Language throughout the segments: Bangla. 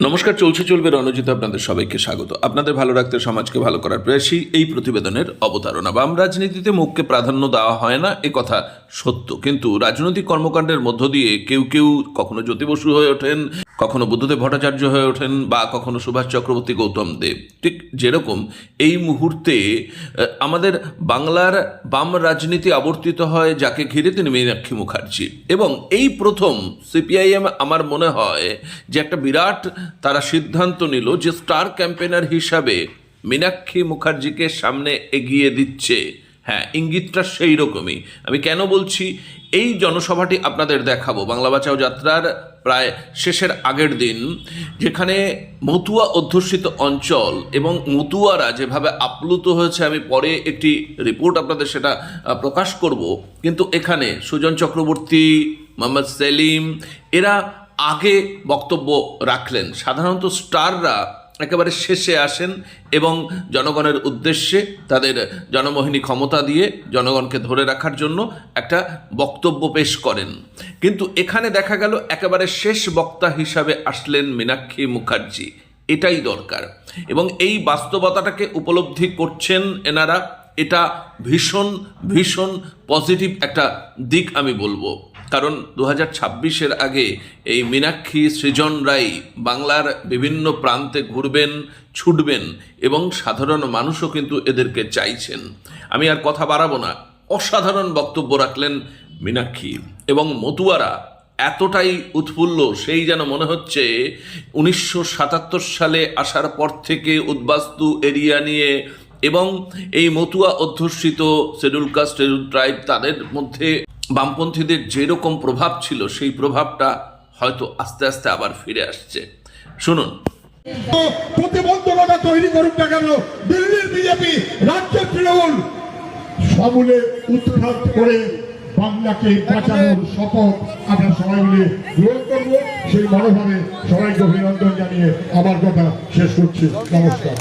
নমস্কার, চলছে, চলবে রণজিৎ, আপনাদের সবাইকে স্বাগত। আপনাদের ভালো রাখতে, সমাজকে ভালো করার প্রয়াসী এই প্রতিবেদনের অবতারণা। বাম রাজনীতিতে মুখকে প্রাধান্য দেওয়া হয় না, এ কথা সত্য। কিন্তু রাজনৈতিক কর্মকাণ্ডের মধ্য দিয়ে কেউ কেউ কখনো জ্যোতি বসু হয়ে ওঠেন, কখনো বুদ্ধদেব ভট্টাচার্য হয়ে ওঠেন বা কখনো সুভাষ চক্রবর্তী গৌতম দেব। ঠিক যেরকম এই মুহূর্তে আমাদের বাংলার বাম রাজনীতি আবর্তিত হয় যাকে ঘিরে তিনি মীনাক্ষী মুখার্জি। এবং এই প্রথম সিপিআইএম আমার মনে হয় যে একটা বিরাট তারা সিদ্ধান্ত নিল যে স্টার ক্যাম্পেনার হিসাবে মীনাক্ষী মুখার্জিকে সামনে এগিয়ে দিচ্ছে। হ্যাঁ ইঙ্গিতটা সেই রকমই আমি কেন বলছি, এই জনসভাটি আপনাদের দেখাবো, বাংলা বাঁচাও যাত্রার প্রায় শেষের আগের দিন, যেখানে মতুয়া অধ্যুষিত অঞ্চল এবং মতুয়ারা যেভাবে আপ্লুত হয়েছে, আমি পরে একটি রিপোর্ট আপনাদের সেটা প্রকাশ করব। কিন্তু এখানে সুজন চক্রবর্তী, মোহাম্মদ সেলিম, এরা আগে বক্তব্য রাখলেন। সাধারণত স্টাররা একেবারে শেষে আসেন এবং জনগণের উদ্দেশ্যে তাদের জনমোহিনী ক্ষমতা দিয়ে জনগণকে ধরে রাখার জন্য একটা বক্তব্য পেশ করেন। কিন্তু এখানে দেখা গেল একেবারে শেষ বক্তা হিসাবে আসলেন মীনাক্ষী মুখার্জি। এটাই দরকার। এবং এই বাস্তবতাটাকে উপলব্ধি করছেন এনারা। এটা ভীষণ ভীষণ পজিটিভ একটা দিক আমি বলব। কারণ দু হাজার ছাব্বিশের আগে এই মীনাক্ষী সৃজন রায় বাংলার বিভিন্ন প্রান্তে ঘুরবেন, ছুটবেন এবং সাধারণ মানুষও কিন্তু এদেরকে চাইছেন। আমি আর কথা বাড়াবো না। অসাধারণ বক্তব্য রাখলেন মীনাক্ষী এবং মতুয়ারা এতটাই উৎফুল্ল, সেই যেন মনে হচ্ছে উনিশশো সাতাত্তর সালে আসার পর থেকে উদ্বাস্তু এরিয়া নিয়ে এবং এই মতুয়া অধ্যুষিত শিডিউল কাস্ট ট্রাইব তাদের মধ্যে বামপন্থীদের যেরকম প্রভাব ছিল সেই প্রভাবটা হয়তো আস্তে আস্তে আবার ফিরে আসছে। শুনুন। প্রতিবন্ধকতা তৈরি করুক না কেন দিল্লির বিজেপি রাজ্যের তৃণমূল সমূলে উৎখাত করে বাংলাকে বাঁচানোর শপথ আমরা সবাই মিলে গ্রহণ করব। সেই মনোভাবে সবাইকে অভিনন্দন জানিয়ে আমার কথা শেষ করছি। নমস্কার।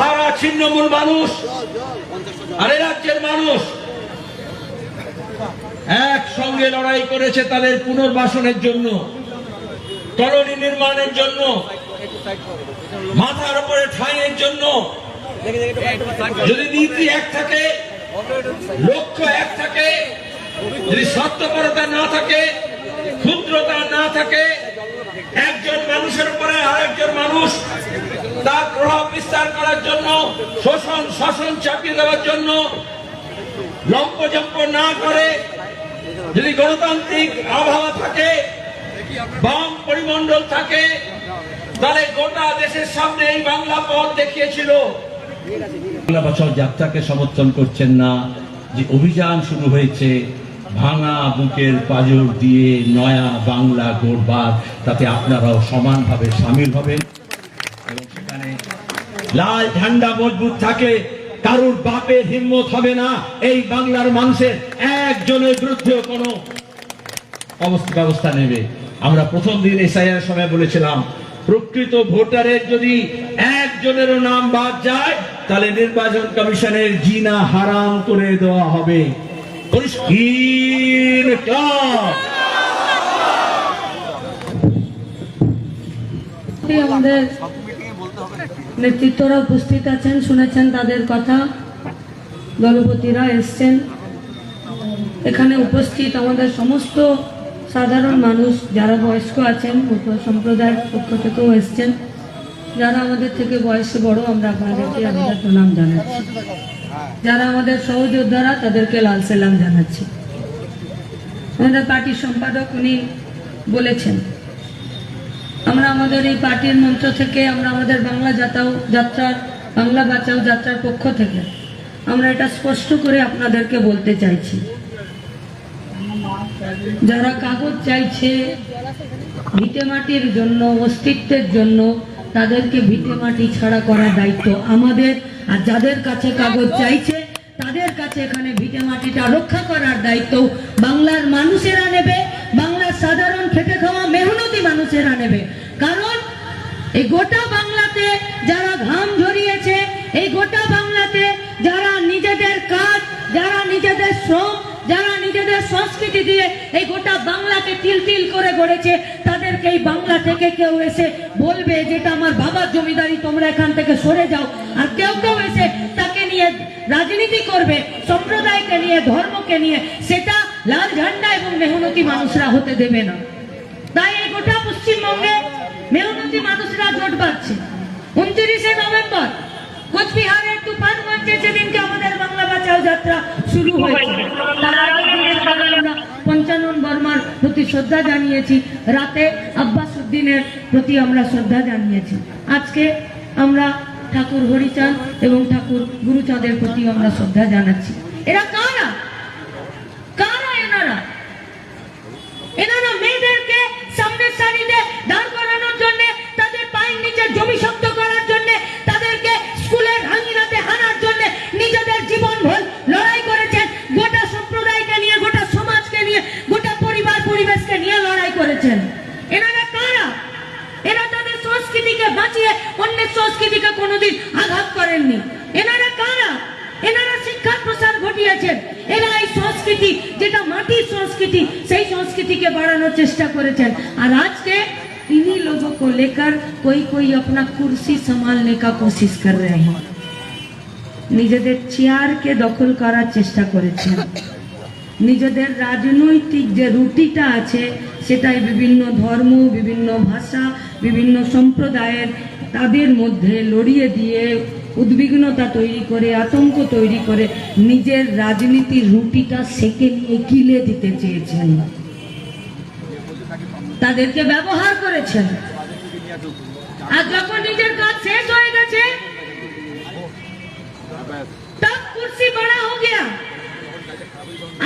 হারা ছিন্নমূল মানুষ আরে রাজ্যের মানুষ একসঙ্গে লড়াই করেছে তাদের পুনর্বাসনের জন্য, কলোনি নির্মাণের জন্য, মাথার উপরে ঠাঁইয়ের জন্য। যদি নীতি এক থাকে, লক্ষ্য এক থাকে, যদি সত্যপরতা না থাকে, ক্ষুদ্রতা না থাকে, একজন মানুষের উপরে আরেকজন মানুষ তার প্রভাব বিস্তার করার জন্য, শোষণ, শাসন চাপিয়ে দেওয়ার জন্য লম্পজম্প না করে যদি গণতান্ত্রিক আবহাওয়া থাকে, বাম পরিমণ্ডল থাকে, তাহলে গোটা দেশের সামনে এই বাংলা পথ দেখিয়েছিল। বাংলা বছর যাত্রাকে সমর্থন করছেন না, যে অভিযান শুরু হয়েছে, ভাঙা বুকের পাজর দিয়ে নয়া বাংলা গড়বার, তাতে আপনারাও সমানভাবে সামিল হবেন। এবং সেখানে লাল ঝান্ডা মজবুত থাকে। কারুর বাপের হিম্মত হবে না। এই বাংলার মানুষের একজনের বিরুদ্ধে কোনো অবস্থা ব্যবস্থা নেবে। আমরা প্রথম দিন এসআইআর সময় বলেছিলাম, প্রকৃত ভোটারের যদি একজনেরও নাম বাদ যায়, তাহলে নির্বাচন কমিশনের জিনা হারাম করে দেওয়া হবে। আমাদের নেতৃত্বরা উপস্থিত আছেন, শুনেছেন তাদের কথা। দলপতিরা এসছেন। এখানে উপস্থিত আমাদের সমস্ত সাধারণ মানুষ, যারা বয়স্ক আছেন সম্প্রদায়ের পক্ষ থেকেও এসছেন। যারা আমাদের থেকে বয়সে বড়, আমরা আপনাদেরকে আমাদের প্রণাম জানাচ্ছি। যারা আমাদের সহযোদ্ধারা, তাদেরকে লাল সালাম জানাচ্ছি। আমাদের পার্টির সম্পাদক উনি বলেছেন আমাদের এই পার্টির মঞ্চ থেকে আমরা আমাদের বাংলা যাতাও যাত্রার, বাংলা বাঁচাও যাত্রার পক্ষ থেকে আমরা এটা স্পষ্ট করে আপনাদেরকে বলতে চাইছি। যারা কাগজ চাইছে ভিটেমাটির জন্য, অস্তিত্বের জন্য, তাদেরকে ভিটেমাটি ছাড়া করার দায়িত্ব আমাদের। আর যাদের কাছে কাগজ চাইছে, তাদের কাছে এখানে ভিটেমাটিটা রক্ষা করার দায়িত্ব বাংলার মানুষেরা নেবে, বাংলার সাধারণ খেটে খাওয়া মেহনতি মানুষেরা নেবে। কারণ এই গোটা বাংলাতে যারা ঘাম ঝরিয়েছে, এই গোটা বাংলাতে যারা নিজেদের কাজ, যারা নিজেদের শ্রম, যারা নিজেদের সংস্কৃতি দিয়ে এই গোটা বাংলাকে তিল তিল করে গড়েছে, তাদেরকে এই বাংলা থেকে কেউ এসে বলবে যেটা আমার বাবার জমিদারি, তোমরা এখান থেকে সরে যাও। আর কেউ কেউ এসে তাকে নিয়ে রাজনীতি করবে, সম্প্রদায়কে নিয়ে, ধর্মকে নিয়ে, সেটা লাল ঝান্ডা এবং মেহনতি মানুষরা হতে দেবে না। তাই এই গোটা পশ্চিমবঙ্গে মেহনতি মানুষরা জোট পাচ্ছে উনত্রিশে নভেম্বর, কোচবিহারের তুফানগঞ্জে যেদিনকে আমাদের বাংলা বাঁচাও যাত্রা শুরু হয়েছে। তার আগের আমরা পঞ্চানন বর্মার প্রতি শ্রদ্ধা জানিয়েছি, রাতে আব্বাস উদ্দিনের প্রতি আমরা শ্রদ্ধা জানিয়েছি। আজকে আমরা ঠাকুর হরিচাঁদ এবং ঠাকুর গুরুচাঁদের প্রতি আমরা শ্রদ্ধা জানাচ্ছি। এরা কারা? সংস্কৃতি যেটা মাটির সংস্কৃতি সেই সংস্কৃতিকে বাড়ানোর চেষ্টা করেছেন আর আজকে इन्हीं लोगों को लेकर कोई कोई अपना कुर्सी संभालने का कोशिश कर रहे हैं নিজেদের চেয়ারকে দখল করার চেষ্টা করেছেন নিজেদের রাজনৈতিক যে রুটিটা আছে সেটাই বিভিন্ন ধর্ম বিভিন্ন ভাষা বিভিন্ন সম্প্রদায়ের তাদের মধ্যে লড়িয়ে দিয়ে উদ্বিগ্নতা তৈরি করে, আতঙ্ক তৈরি করে নিজের রাজনীতির রুটিটা সেকে নিয়ে কিলে দিতে চেয়েছেন। তাদেরকে ব্যবহার করেছেন। আর যখন নিজের কাজ শেষ হয়ে গেছে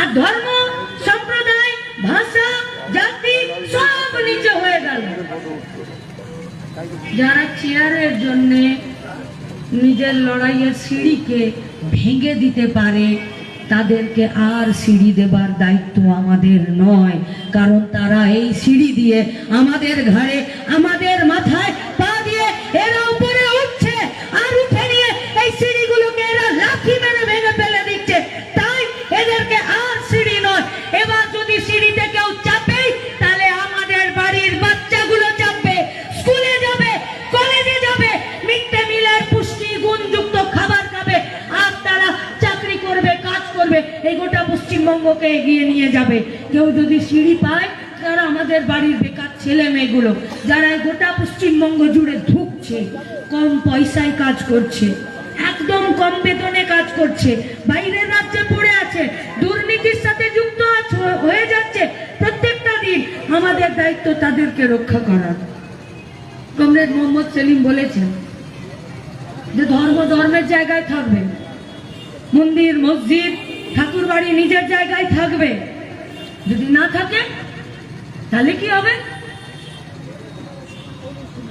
আর ধর্ম, সম্প্রদায়, ভাষা যারা চেয়ারের জন্য নিজের লড়াইয়ের সিঁড়িকে ভেঙে দিতে পারে, তাদেরকে আর সিঁড়ি দেবার দায়িত্ব আমাদের নয়। কারণ তারা এই সিঁড়ি দিয়ে আমাদের ঘাড়ে, আমাদের মাথায় কেউ যদি সিঁড়ি পায় তারা আমাদের বাড়ির বেকার ছেলে মেয়েগুলো যারা গোটা পশ্চিমবঙ্গ জুড়ে ঢুকছে, কম পয়সায় কাজ করছে, একদম কম বেতনে কাজ করছে, বাইরের রাজ্যে পড়ে আছে, দুর্নীতির সাথে যুক্ত হয়ে যাচ্ছে, প্রত্যেকটা দিন আমাদের দায়িত্ব তাদেরকে রক্ষা করার কমরেড মোহাম্মদ সেলিম বলেছেন যে ধর্ম ধর্মের জায়গায় থাকবে, মন্দির, মসজিদ ঠাকুর বাড়ি নিজের জায়গায় থাকবে। যদি না থাকে তাহলে কি হবে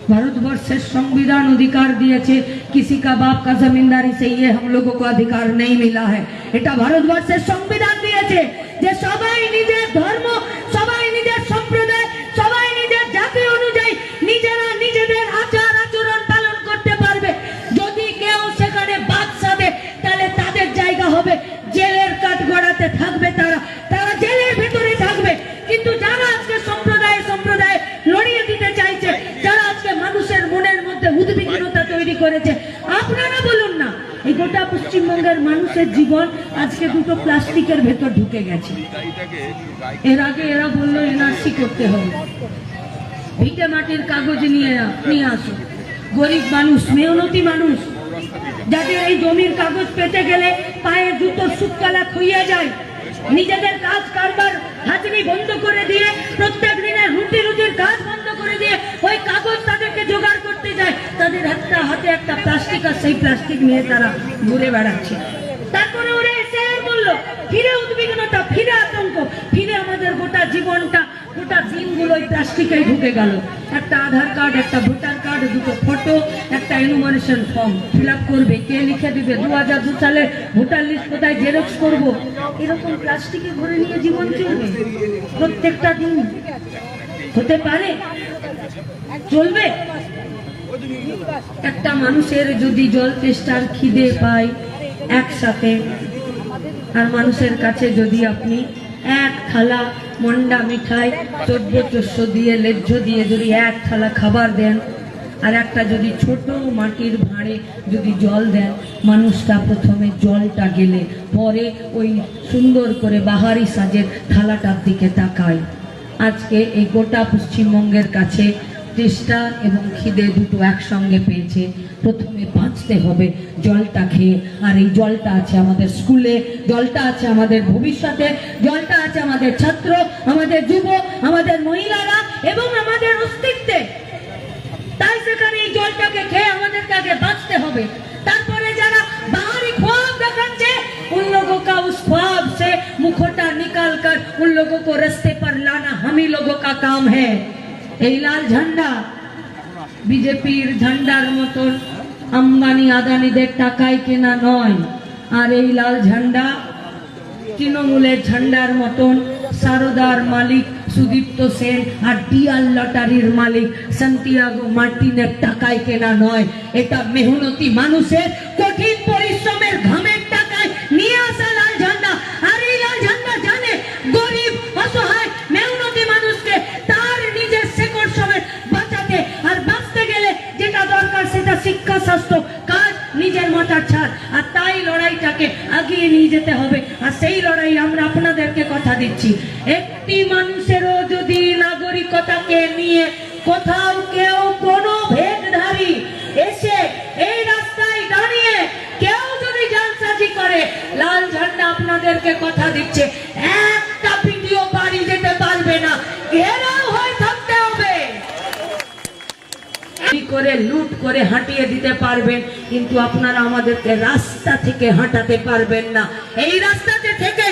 भारतवर्ष संविधान अधिकार দিয়েছে किसी का बाप का जमींदारी से ये हम लोगों को अधिकार नहीं मिला है এটা ভারতবর্ষের সংবিধান দিয়েছে যে সবাই নিজের ধর্ম গোটা পশ্চিমবঙ্গের মানুষের জীবন আজকে দুটো প্লাস্টিকের ভেতর ঢুকে গেছে। এর আগে এরা বলল, এনআরসি করতে হবে। ভিটে মাটির কাগজ নিয়ে নিয়ে আসো। গরিব মানুষ, মেহনতি মানুষ, যাদের এই জমির কাগজ পেতে গেলে পায়ে জুতোর সুতকালা খুইয়ে যায়, নিজেদের কাজ কারবার হাজরি বন্ধ করে দিয়ে, প্রত্যেক দিনের রুটি রুটির কাজ বন্ধ করে দিয়ে, ওই কাগজ তাদেরকে জোগাড় করতে যায়। তাদের একটা হাতে একটা আর সেই প্লাস্টিক নিয়ে তারা ঘুরে বেড়াচ্ছে। তারপরে ওরা এসে বলল, ফিরে উদ্বিগ্নতা, ফিরে আতঙ্ক, ফিরে আমাদের গোটা জীবনটা, গোটা দিনগুলো ওই প্লাস্টিকেই ঢুকে গেল। একটা আধার কার্ড, একটা ভোটার কার্ড, দুটো ফটো একটা এনুমারেশন ফর্ম ফিল করবে। কে লিখে দিবে? দু হাজার দু সালে ভোটার লিস্ট কোথায়? জেরক্স করব। এরকম প্লাস্টিকে ভরে নিয়ে জীবন চলবে? প্রত্যেকটা দিন? হতে পারে? চলবে? একটা মানুষের যদি জল তেষ্টার খিদে পায় একসাথে, আর মানুষের কাছে যদি আপনি এক থালা মন্ডা মিঠাই, চোদ্দ চোদ্দ দিয়ে লেজ্জ দিয়ে যদি এক থালা খাবার দেন, আর একটা যদি ছোট মাটির ভাঁড়ে যদি জল দেন, মানুষটা প্রথমে জলটা গেলে, পরে ওই সুন্দর করে বাহারি সাজের থালাটার দিকে তাকায়। আজকে এই গোটা পশ্চিমবঙ্গের কাছে তেষ্টা এবং খিদে দুটো একসঙ্গে পেয়েছে। প্রথমে বাঁচতে হবে জলটা খেয়ে। আর এই জলটা আছে আমাদের স্কুলে, জলটা আছে আমাদের ভবিষ্যতে, জলটা আছে আমাদের ছাত্র, আমাদের যুব, আমাদের মহিলারা এবং আমাদের অস্তিত্বে। তাই সেখানে এই জলটাকে খেয়ে আমাদের আগে বাঁচতে হবে। তারপরে যারা বাহারি খোয়াব দেখাচ্ছে উন লোগো কা উস খোয়াব সে মুখোটা নিকাল কর উন লোগো কো রাস্তে পর লানা হামি লোগো কা কাম হ্যাঁ এই লাল ঝান্ডা, বিজেপির ঝান্ডার মতন আম্বানি আদানিদের টাকায় কেনা নয়। আর এই লাল ঝান্ডা তৃণমূলের ঝান্ডার মতন সারদার মালিক সুদীপ্ত সেন আর ডিয়ার লটারির মালিক সান্তিয়াগো মার্টিনের টাকায় কেনা নয়। এটা মেহনতি মানুষের কঠিন পরিশ্রমের ঘামের টাকায় নিয়ে আসা দিচ্ছি একটি মানুষেরও যদি নাগরিকতাকে নিয়ে কোথাও কেউ কোনো ভেদধারী এসে এই রাস্তায় দাঁড়িয়ে কেউ যদি জালসাজি করে, লাল ঝান্ডা আপনাদেরকে কথা দিচ্ছে, একটা ভিডিও বাড়ি যেতে পারবে না। ঘেরাও হয়ে থাকতে হবে। করে, লুট করে হাঁটিয়ে দিতে পারবেন, কিন্তু আপনারা আমাদেরকে রাস্তা থেকে হাঁটাতে পারবেন না। এই রাস্তাতে থেকে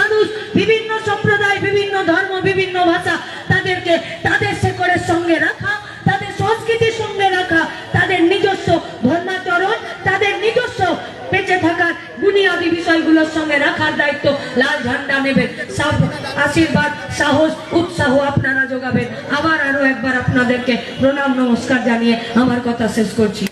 মানুষ বিভিন্ন সম্প্রদায়, বিভিন্ন ধর্ম, বিভিন্ন ভাষা তাদেরকে, তাদের শেকড়ের সঙ্গে রাখা, তাদের সংস্কৃতির সঙ্গে রাখা, তাদের নিজস্ব ধর্মাচরণ, তাদের নিজস্ব বেঁচে থাকার বুনিয়াদী বিষয়গুলোর সঙ্গে রাখার দায়িত্ব লাল ঝান্ডা নেবেন। সব আশীর্বাদ, সাহস, উৎসাহ আপনারা যোগাবেন। আবার আরও একবার আপনাদেরকে প্রণাম, নমস্কার জানিয়ে আমার কথা শেষ করছি।